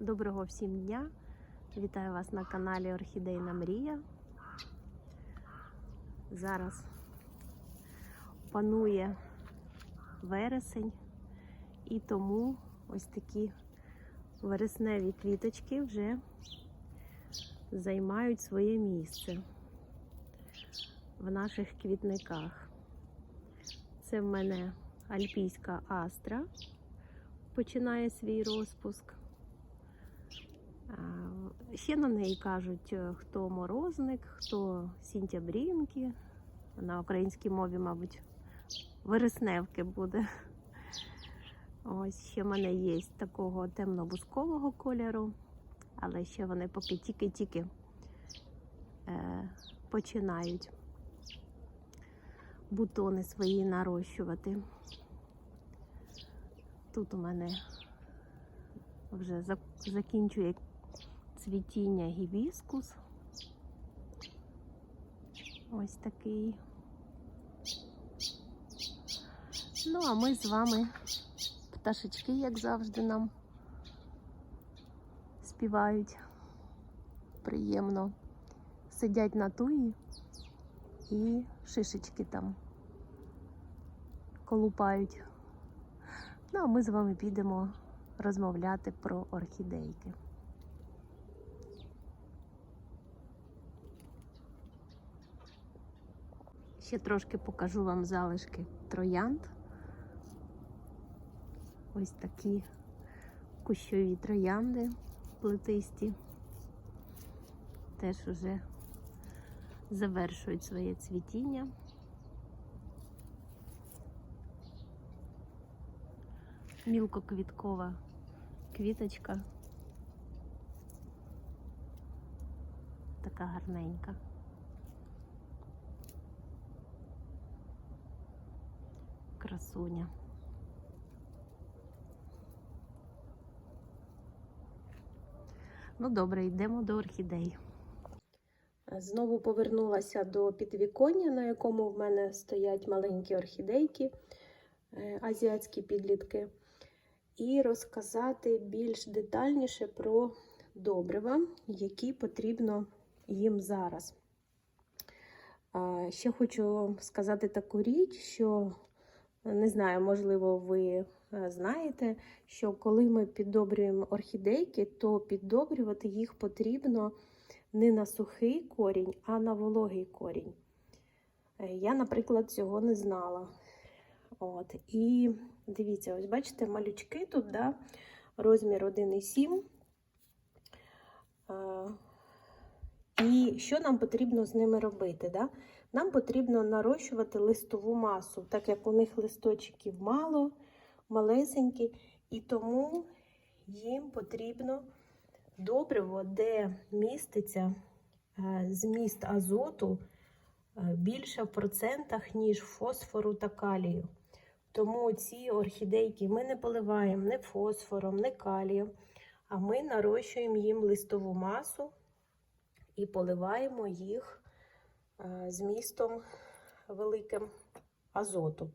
Доброго всім дня! Вітаю вас на каналі Орхідейна Мрія. Зараз панує вересень, і тому ось такі вересневі квіточки вже займають своє місце в наших квітниках. Це в мене альпійська астра починає свій розпуск. Ще на неї кажуть, е, хто морозник, хто сінтябрінки. На українській мові, мабуть, вересневки буде. Ось ще в мене є такого темно-бускового кольору, але ще вони поки тільки-тільки е, починають бутони свої нарощувати. Тут у мене вже закінчує цвітіння гібіскус. Ось такий. Ну, а ми з вами пташечки, як завжди, нам співають приємно. Сидять на туї і шишечки там колупають. Ну, а ми з вами підемо розмовляти про орхідейки. Ще трошки покажу вам залишки троянд. Ось такі кущові троянди плетисті. Теж уже завершують своє цвітіння. Мілкоквіткова квіточка. Така гарненька. Красуня. Ну, добре, йдемо до орхідей. Знову повернулася до підвіконня, на якому в мене стоять маленькі орхідейки, е, азіатські підлітки, і розказати більш детальніше про добрива, які потрібно їм зараз. Ще хочу сказати таку річ, що не знаю, можливо, ви е, знаєте, що коли ми піддобрюємо орхідейки, то піддобрювати їх потрібно не на сухий корінь, а на вологий корінь. Е, Я, наприклад, цього не знала. От. І дивіться, ось бачите, малючки тут, да, розмір 1,7. Е, І що нам потрібно з ними робити? Да? Нам потрібно нарощувати листову масу, так як у них листочків мало, малесенькі, і тому їм потрібно добриво, де міститься е, зміст азоту е, більше в процентах, ніж фосфору та калію. Тому ці орхідейки ми не поливаємо не фосфором, не калієм, а ми нарощуємо їм листову масу і поливаємо їх змістом великим азоту.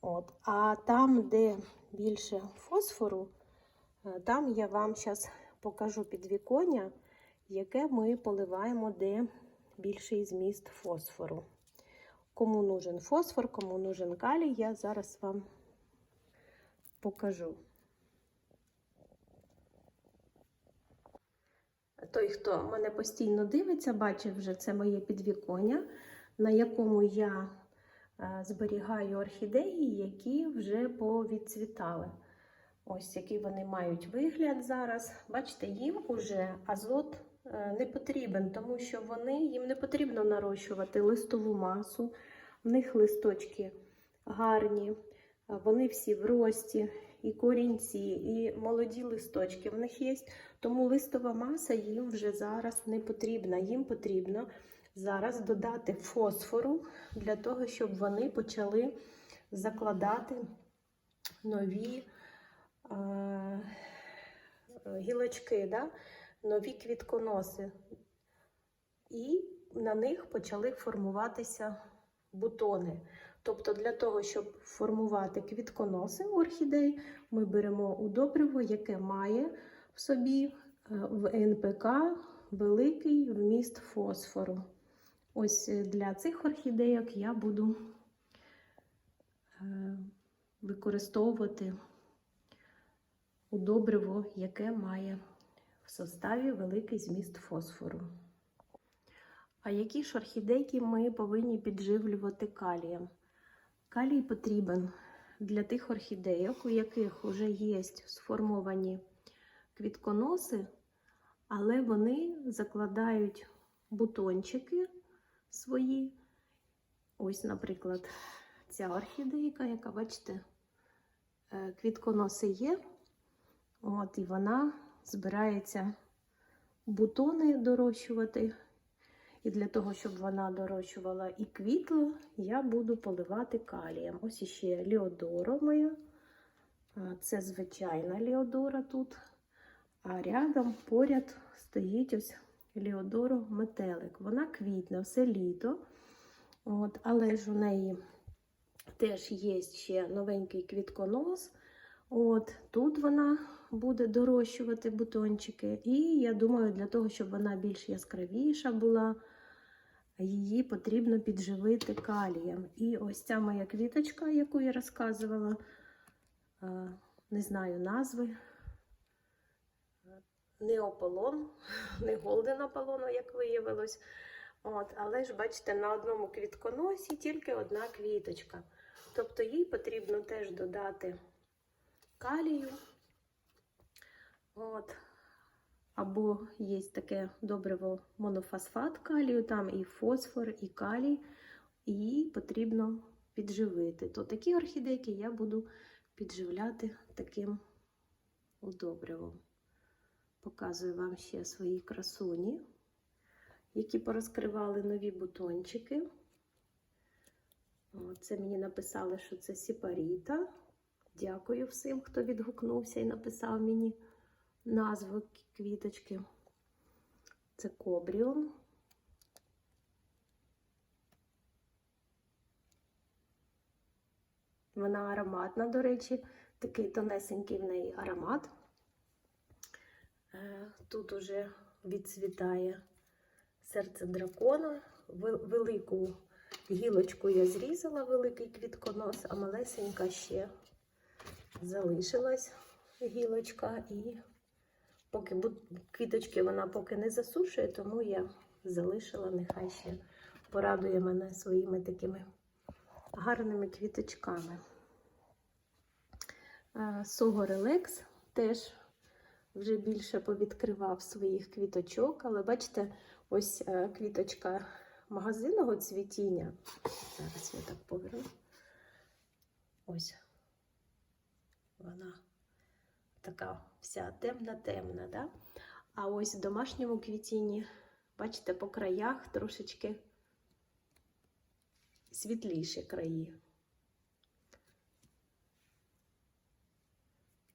От. А там, де більше фосфору, е, там я вам зараз покажу підвіконня, яке ми поливаємо, де більший зміст фосфору. Кому нужен фосфор, кому нужен калій, я зараз вам покажу. Той, хто мене постійно дивиться, бачив вже це моє підвіконня, на якому я е, зберігаю орхідеї, які вже повідцвітали. Ось який вони мають вигляд зараз. Бачите, їм уже азот е, не потрібен, тому що вони, їм не потрібно нарощувати листову масу. В них листочки гарні, вони всі в рості, і корінці, і молоді листочки в них є. Тому листова маса їм вже зараз не потрібна. Їм потрібно зараз додати фосфору для того, щоб вони почали закладати нові е, гілочки, да? нові квітконоси. І на них почали формуватися бутони. Тобто, для того, щоб формувати квітконоси орхідей, ми беремо удобриво, яке має в собі е, в НПК великий вміст фосфору. Ось е, для цих орхідейок я буду е, використовувати удобриво, яке має в составі великий зміст фосфору. А які ж орхідейки ми повинні підживлювати калієм? Калій потрібен для тих орхідейок, у яких вже є сформовані квітконоси, але вони закладають бутончики свої. Ось, наприклад, ця орхідейка, яка, бачите, е, квітконоси є. От, і вона збирається бутони дорощувати. І для того, щоб вона дорощувала і квітла, я буду поливати калієм. Ось іще ліодора моя. Це звичайна ліодора тут. А рядом поряд стоїть ось ліодоро метелик. Вона квітне все літо. От, але ж у неї теж є ще новенький квітконос. От, Тут вона буде дорощувати бутончики. І я думаю, для того, щоб вона більш яскравіша була, її потрібно підживити калієм. І ось ця моя квіточка, яку я розказувала, не знаю назви. Не ополон, не голден аполлону, як виявилось. От, але ж, бачите, на одному квітконосі тільки одна квіточка. Тобто їй потрібно теж додати калію. От. Або є таке добриво монофосфат калію, там і фосфор, і калій, і потрібно підживити. То такі орхідейки я буду підживляти таким удобривом. Показую вам ще свої красуні, які порозкривали нові бутончики. Це мені написали, що це сіпаріта. Дякую всім, хто відгукнувся і написав мені назву квіточки. Це кобріон. Вона ароматна, до речі, такий тонесенький в неї аромат. Е, Тут уже відцвітає серце дракона. Велику гілочку я зрізала, великий квітконос, а малесенька ще залишилась гілочка. І поки квіточки вона поки не засушує, тому я залишила, нехай ще порадує мене своїми такими гарними квіточками. Суго Релекс теж вже більше повідкривав своїх квіточок, але бачите, ось е, квіточка магазинного цвітіння. Зараз я так поверну. Ось вона така вся темна-темна, да? а ось в домашньому квітінні, бачите, по краях трошечки світліші краї.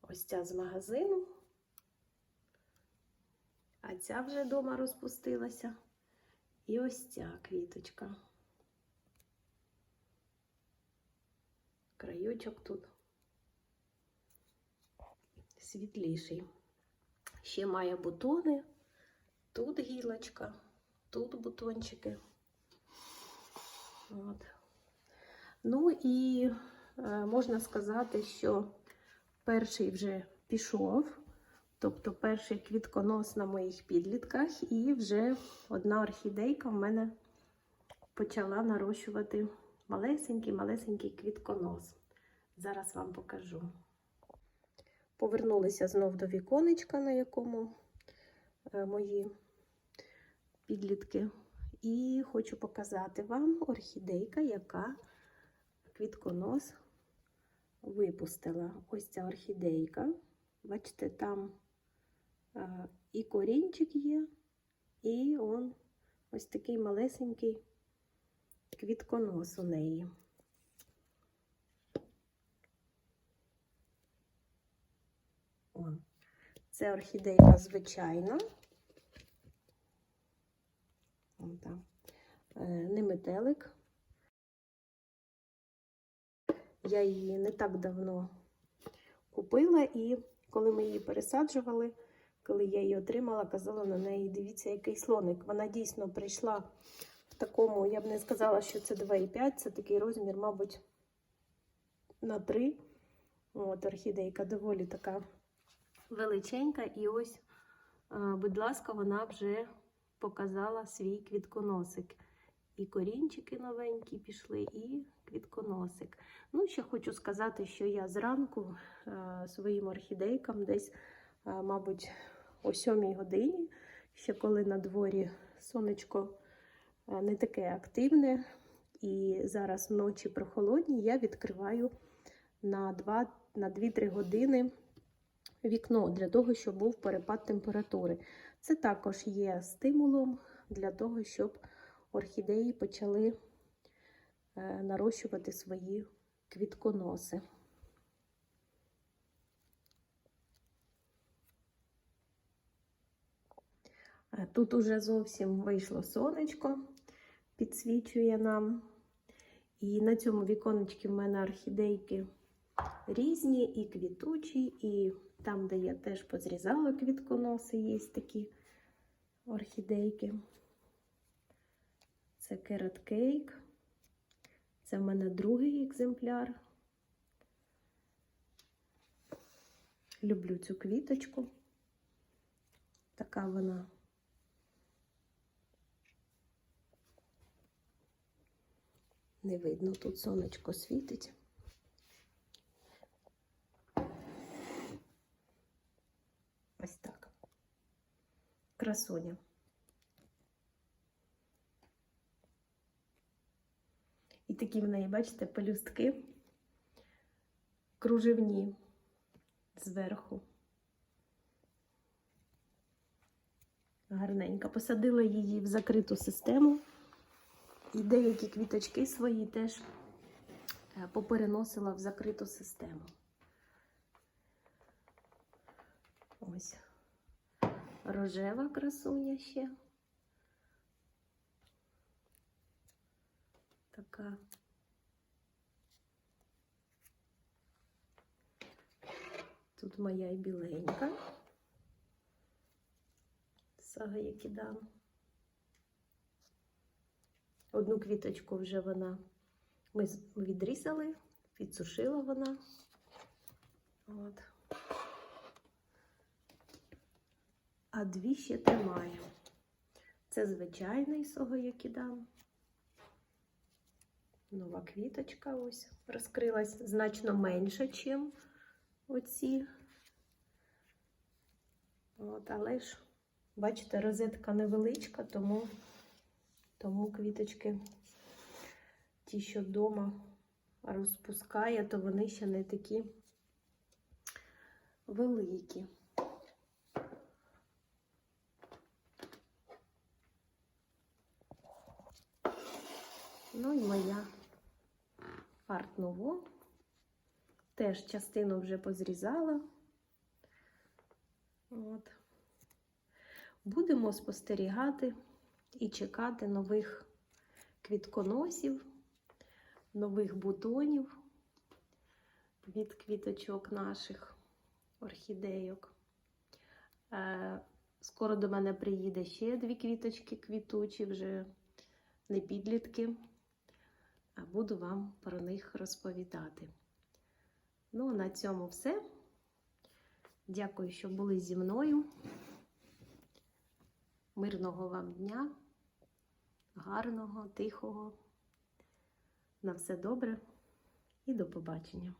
Ось ця з магазину, а ця вже вдома розпустилася. І ось ця квіточка. Краючок тут світліший. Ще має бутони, тут гілочка, тут бутончики. От. Ну і е, можна сказати, що перший вже пішов, тобто перший квітконос на моїх підлітках, і вже одна орхідейка в мене почала нарощувати малесенький-малесенький квітконос. Зараз вам покажу. Повернулися знов до віконечка, на якому е, мої підлітки. І хочу показати вам орхідейка, яка квітконос випустила. Ось ця орхідейка. Бачите, там і корінчик є, і он ось такий малесенький квітконос у неї. Це орхідейка звичайна. Е, не метелик. Я її не так давно купила, і коли ми її пересаджували, коли я її отримала, казала на неї: дивіться, який слоник. Вона дійсно прийшла в такому, я б не сказала, що це 2,5, це такий розмір, мабуть, на 3. От, орхідейка доволі така величенька. І ось, е, будь ласка, вона вже показала свій квітконосик. І корінчики новенькі пішли, і квітконосик. Ну, ще хочу сказати, що я зранку е, своїм орхідейкам десь, е, мабуть, о 7 годині, ще коли на дворі сонечко не таке активне, і зараз вночі прохолодні, я відкриваю на 2 на 2-3 години вікно для того, щоб був перепад температури. Це також є стимулом для того, щоб орхідеї почали е, нарощувати свої квітконоси. Е, Тут уже зовсім вийшло сонечко, підсвічує нам. І на цьому віконечці в мене орхідейки різні, і квітучі, і там, де я теж позрізала квітконоси, є такі орхідейки. Це керат кейк. Це в мене другий екземпляр. Люблю цю квіточку. Така вона. Не видно, тут сонечко світить. Ось так. Красуня. І такі в неї, бачите, пелюстки кружевні зверху. Гарненько. Посадила її в закриту систему. І деякі квіточки свої теж е, попереносила в закриту систему. Ось рожева красуня ще. Така. Тут моя і біленька. Сага Якідан. Одну квіточку вже вона ми відрізали, підсушила вона. От. А дві ще тримаю. Це звичайний согоякідан. Нова квіточка ось розкрилась значно менше, ніж оці. От, але ж, бачите, розетка невеличка, тому, тому квіточки, ті, що вдома розпускає, то вони ще не такі великі. Ну і моя арт ново. Теж частину вже позрізала. От. Будемо спостерігати і чекати нових квітконосів, нових бутонів від квіточок наших орхідейок. Е, Скоро до мене приїде ще дві квіточки квітучі, вже не підлітки, буду вам про них розповідати. Ну, на цьому все. Дякую, що були зі мною. Мирного вам дня, гарного, тихого. На все добре і до побачення.